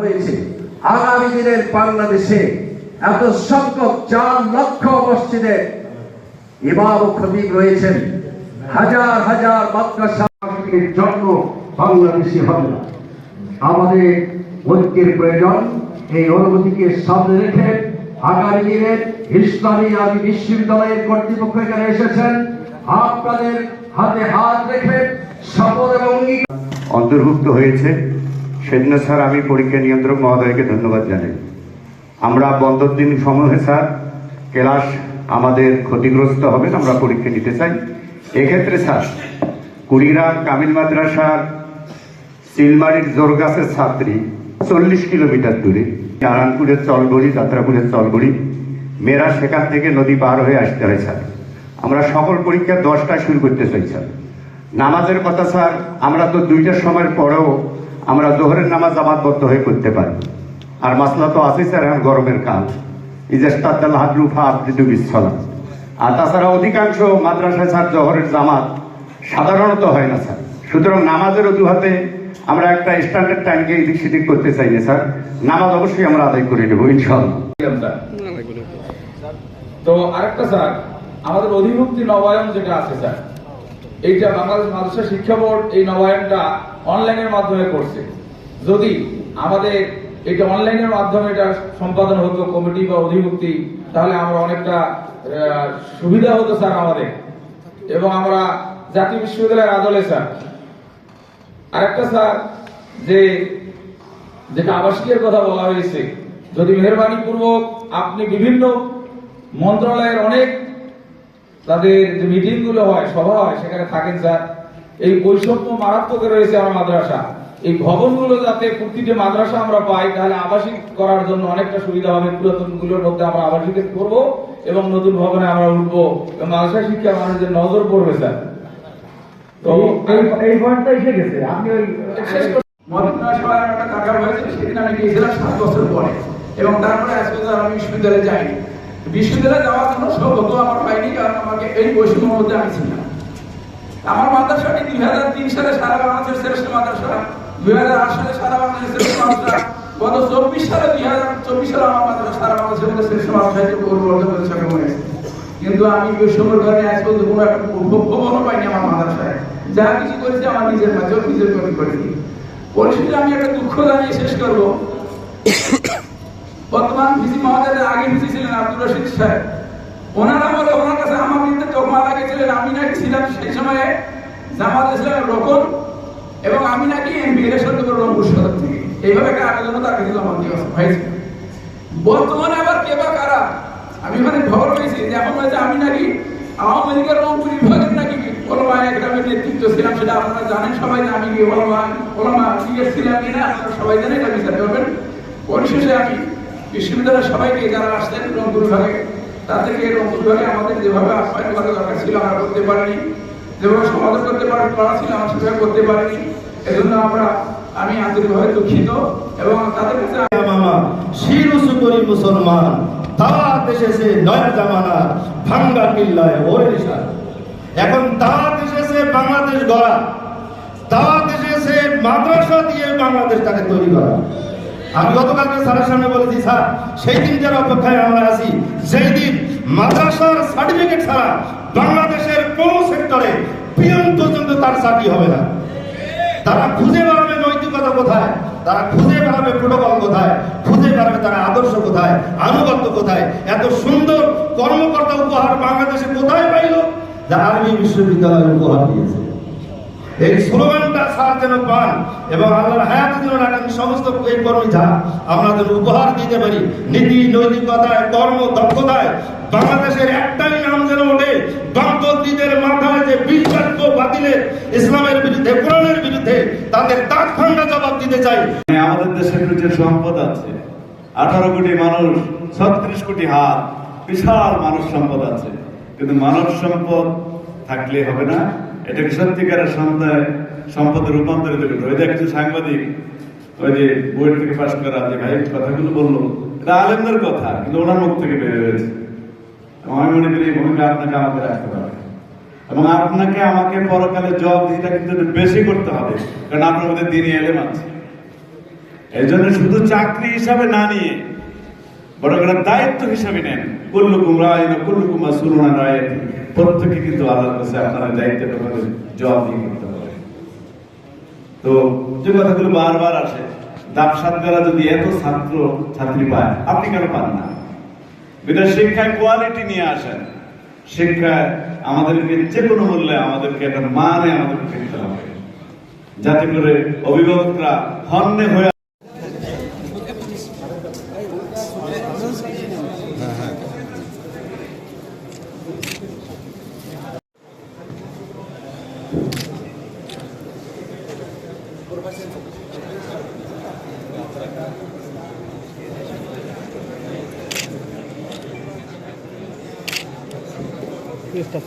হয়েছে। আগামী দিনের বাংলাদেশে এত সংখ্যক চার লক্ষ মসজিদের ইমাম খতিব রয়েছেন। হাজার হাজার মাদ্রাসার জন্ম বাংলাদেশি হবে না। আমাদের ঐক্যের প্রয়োজন, এই অনুভূতিকে সামনে রেখে আগামী দিনে ইসলামী আদি বিশ্ববিদ্যালয়ের কর্তৃপক্ষ এখানে এসেছেন। আপনাদের হাতে হাত রেখে শপথ এবং অন্তর্ভুক্ত হয়েছে। সেজন্য স্যার, আমি পরীক্ষা নিয়ন্ত্রক মহোদয়কে ধন্যবাদ জানাই। আমরা বন্ধর দিন সমূহে স্যার, ক্লাস আমাদের ক্ষতিগ্রস্ত হবে, আমরা পরীক্ষা নিতে চাই। এক্ষেত্রে স্যার, কুড়িগ্রাম কামিল মাদ্রাসার সিলমারির জোরগাছের ছাত্রী, চল্লিশ কিলোমিটার দূরে, নারায়ণপুরের চলবড়ি, যাত্রাপুরের চলবড়ি, মেয়েরা সেখান থেকে নদী পার হয়ে আসতে হয় স্যার। আমরা সকল পরীক্ষা দশটায় শুরু করতে চাই স্যার। নামাজের কথা স্যার, আমরা তো দুইটার সময়ের পরেও আমরা জোহরের নামাজ জামাতবদ্ধ হয়ে করতে পারি। আর মাসলা তো আছে স্যার, এখন গরমের কাল। তাছাড়া অধিকাংশ স্যার জামাত সাধারণত হয় না স্যার। সুতরাং নামাজের অজুহাতে আমরা একটা স্ট্যান্ডার্ড টাইমকে করতে স্যার। নামাজ অবশ্যই আমরা আদায় করে নেব স্যার। আমাদের যেটা আছে স্যার, এইটা শিক্ষা বোর্ড এই নবায়নটা অনলাইনের মাধ্যমে করছে। যদি আমাদের এটা অনলাইনের মাধ্যমে এটা সম্পাদন হতো, কমিটি বা অধিভুক্তি, তাহলে আমরা অনেকটা সুবিধা হতো স্যার আমাদের। এবং আমরা জাতীয় বিশ্ববিদ্যালয়ের আদলে স্যার। আরেকটা স্যার, যে, যেটা আবাসিকের কথা বলা হয়েছে, যদি মেহরবানি পূর্বক আপনি বিভিন্ন মন্ত্রণালয়ের অনেক তাদের যে মিটিংগুলো হয়, সভা হয়, সেখানে থাকেন স্যার। এই বৈষম্য মারাত্মক রয়েছে আমার মাদ্রাসা। এই ভবনগুলো যাতে প্রতিটি মাদ্রাসা আমরা পাই তাহলে আবাসিক করার জন্য অনেকটা সুবিধা হবে। পুরাতনগুলোর মধ্যে আমরা আবাসিক করব এবং নতুন ভবনে আমরা উঠবো। এবং মাদ্রাসা শিক্ষা মানুষের নজর পড়বে স্যার। তো এই পয়েন্টটা এসে গেছে। আপনি ওই শেষ করে মদিনা সভায় একটা কাকা হয়েছে সেদিন আমি গিয়েছিলাম সাত বছর পরে। এবং তারপরে আজকে আমি বিশ্ববিদ্যালয়ে যাইনি। বিশ্ববিদ্যালয়ে যাওয়ার জন্য সৌভাগ্য আমার পাইনি কারণ আমাকে এই বৈষম্যের মধ্যে আমি ছিলাম। আমার মাদ্রাসাটি দুই হাজার তিন সালে সারা বাংলাদেশের শ্রেষ্ঠ মাদ্রাসা? দুই হাজার আট সালে সারা বাংলাদেশের শ্রেষ্ঠ মাদ্রাসা। গত চব্বিশ সালে, দুই হাজার চব্বিশ সালে আমার মাদ্রাসা সারা বাংলাদেশের মধ্যে শ্রেষ্ঠ মাদ্রাসা হিসেবে পরিবর্তন করে সক্ষম হয়েছে কিন্তু আমি বৈষম্যের কারণে আজ পর্যন্ত কোনো একটা ভবনও পাইনি আমার মাদ্রাসায়। যা কিছু করেছি আমার নিজের মাঝে নিজের করি করেছি। পরিশেষে আমি একটা দুঃখ জানিয়ে শেষ করব। বর্তমান ভিসি মহোদয়ের আগে ভিসি ছিলেন আব্দুর রশিদ সাহেব। ওনারা বলে, ওনার কাছে আমার বিরুদ্ধে তকমা লাগিয়েছিলেন। আমি নাকি ছিলাম সেই সময়ে জামাত ইসলামের রকম এবং আমি নাকি এমপি ইলেকশন দেবো রংপুর সদর থেকে। এইভাবে একটা আবেদন তার কাছে জমা দিয়ে বর্তমানে আবার কে বা কারা? আমি ওখানে খবর পেয়েছি যে এখন হয়েছে আমি নাকি আওয়ামী লীগের রংপুর বিভাগের নাকি ওলামা একরামের নেতৃত্ব ছিলাম, সেটা আপনারা জানেন, সবাই আমি কি ওলামা ওলামা লীগের ছিলাম কিনা আপনারা সবাই জানেন, এটা বিচার করবেন। পরিশেষে আমি বিশ্ববিদ্যালয়ের সবাইকে, যারা আসতেন রংপুর বিভাগে তাদেরকে বিভাগে আমাদের যেভাবে আপ্যায়ন করা দরকার ছিল, আমরা করতে পারিনি। যেভাবে সমাধান করতে পারি ছিল, আমরা সেভাবে করতে পারিনি। এজন্য আমরা, আমি আন্তরিকভাবে দুঃখিত এবং তাদের কাছে মামা শির উঁচু করি মুসলমান দাওয়াত এসেছে নয়া জামানা, ভাঙ্গা কিল্লায় ওরে এখন দাওয়াত এসেছে বাংলাদেশ গড়া দাওয়াত এসেছে মাদ্রাসা দিয়ে বাংলাদেশটাকে তৈরি করা। আমি গতকালকে স্যারের সামনে বলেছি, স্যার, সেই দিন যার অপেক্ষায় আমরা আছি, সেই দিন মাদ্রাসার সার্টিফিকেট ছাড়া বাংলাদেশের কোন সেক্টরে পিয়ন পর্যন্ত তার চাকরি হবে না। তারা খুঁজে বেড়াবে নৈতিকতা কোথায়? তারা খুঁজে বেড়াবে প্রোটোকল কোথায়? খুঁজে বেড়াবে তারা আদর্শ কোথায়? আনুগত্য কোথায়? এত সুন্দর কর্মকর্তা উপহার বাংলাদেশে কোথায় পাইল? যা আরবি বিশ্ববিদ্যালয় উপহার দিয়েছে। এই স্লোগানটা স্যার যেন পান এবং আল্লাহর হায়াত যেন রাখেন সমস্ত এই কর্মী যা আমরা যেন উপহার দিতে পারি। নীতি, নৈতিকতায়, কর্ম, দক্ষতায় বাংলাদেশের একটাই নাম যেন ওঠে, বামপন্থীদের মাথায় যে বিশ্বজ্ঞ বাতিলের, ইসলামের বিরুদ্ধে, কোরআনের বিরুদ্ধে তাদের দাঁত ভাঙ্গা জবাব দিতে চাই। আমাদের দেশের যে সম্পদ আছে, আঠারো কোটি মানুষ, ছত্রিশ কোটি হাত, বিশাল মানব সম্পদ আছে। কিন্তু মানব সম্পদ থাকলে হবে না। এটাকে সত্যিকারের সম্পদ সম্পদে রূপান্তরিত করতে। ওই যে একজন সাংবাদিক, ওই যে বই থেকে পাশ করা যে ভাই, কথাগুলো বলল। এটা আলেমদের কথা, কিন্তু ওনার মুখ থেকে বের হয়েছে। আমি মনে করি এই ভূমিকা আপনাকে আমাকে রাখতে পারবে এবং আপনাকে আমাকে পরকালে জব দিতে কিন্তু বেশি করতে হবে, কারণ আপনার মধ্যে দিনই এলেম আছে। এই জন্য শুধু চাকরি হিসাবে না নিয়ে বড় দায়িত্ব নেন। কুল্লুকুম কুল্লুকুম সুরুনা প্রত্যেকে কিন্তু আল্লাহর কাছে আপনারা দায়িত্বের ব্যাপারে জবাব দিয়ে করতে হবে। তো যে কথাগুলো বারবার আসে দাপ সাতগারা যদি এত ছাত্র, ছাত্রী পায়, আপনি কেন পান না? বিনা শিক্ষায় কোয়ালিটি নিয়ে আসেন। শিক্ষায় আমাদেরকে যে কোনো মূল্যে আমাদেরকে একটা মানে আমাদেরকে পেতে হবে। যাতে করে অভিভাবকরা হন্যে হয়ে estas